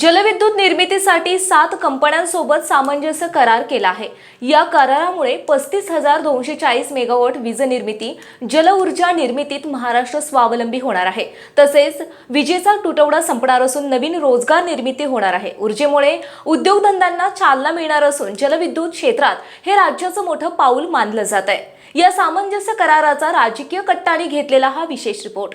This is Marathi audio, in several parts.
जलविद्युत निर्मितीसाठी सात कंपन्यांसोबत सामंजस्य करार केला आहे. या करारामुळे पस्तीस हजार दोनशे चाळीस मेगावॉट वीज निर्मिती जलऊर्जा निर्मितीत महाराष्ट्र स्वावलंबी होणार आहे. तसेच विजेचा तुटवडा संपणार असून नवीन रोजगार निर्मिती होणार आहे. ऊर्जेमुळे उद्योगधंद्यांना चालना मिळणार असून जलविद्युत क्षेत्रात हे राज्याचं मोठं पाऊल मानलं जात आहे. या सामंजस्य कराराचा राजकीय कट्टाने घेतलेला हा विशेष रिपोर्ट.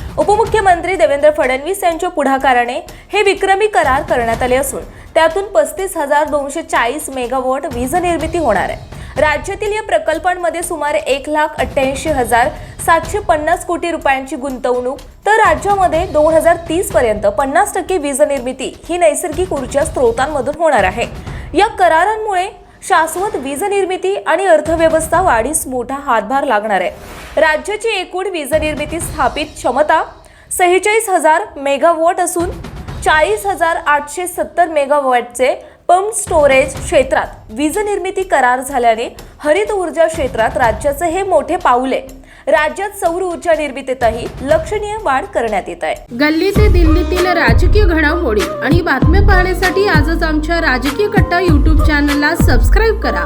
उपमुख्यमंत्री देवेंद्र फडणवीस यांच्या पुढाकाराने हे विक्रमी करार करण्यात आले असून त्यातून पस्तीस हजार दोनशे चाळीस मेगावॉट वीज निर्मिती होणार आहे. राज्यातील या प्रकल्पांमध्ये सुमारे एक लाख अठ्ठ्याऐंशी हजार सातशे पन्नास कोटी रुपयांची गुंतवणूक तर राज्यामध्ये दोन हजार तीस पर्यंत पन्नास टक्के वीज निर्मिती ही नैसर्गिक ऊर्जा स्रोतांमधून होणार आहे. या करारांमुळे शाश्वत वीज निर्मिती आणि अर्थव्यवस्था वाढीस मोठा हातभार लागणार आहे. राज्याची एकूण वीज निर्मिती स्थापित क्षमता सेहेचाळीस हजार मेगावॉट असून चाळीस हजार आठशे सत्तर मेगावॉटचे पंप स्टोरेज क्षेत्रात वीज निर्मिती करार झाल्याने हरित ऊर्जा क्षेत्रात राज्याचे हे मोठे पाऊले राज्यात सौर ऊर्जा निर्मितीतही लक्षणीय वाढ करण्यात येत आहे. गल्ली ते दिल्लीतील राजकीय घडामोडी आणि बातम्या पाहण्यासाठी आजच आमच्या राजकीय कट्टा यूट्यूब चॅनलला सबस्क्राईब करा.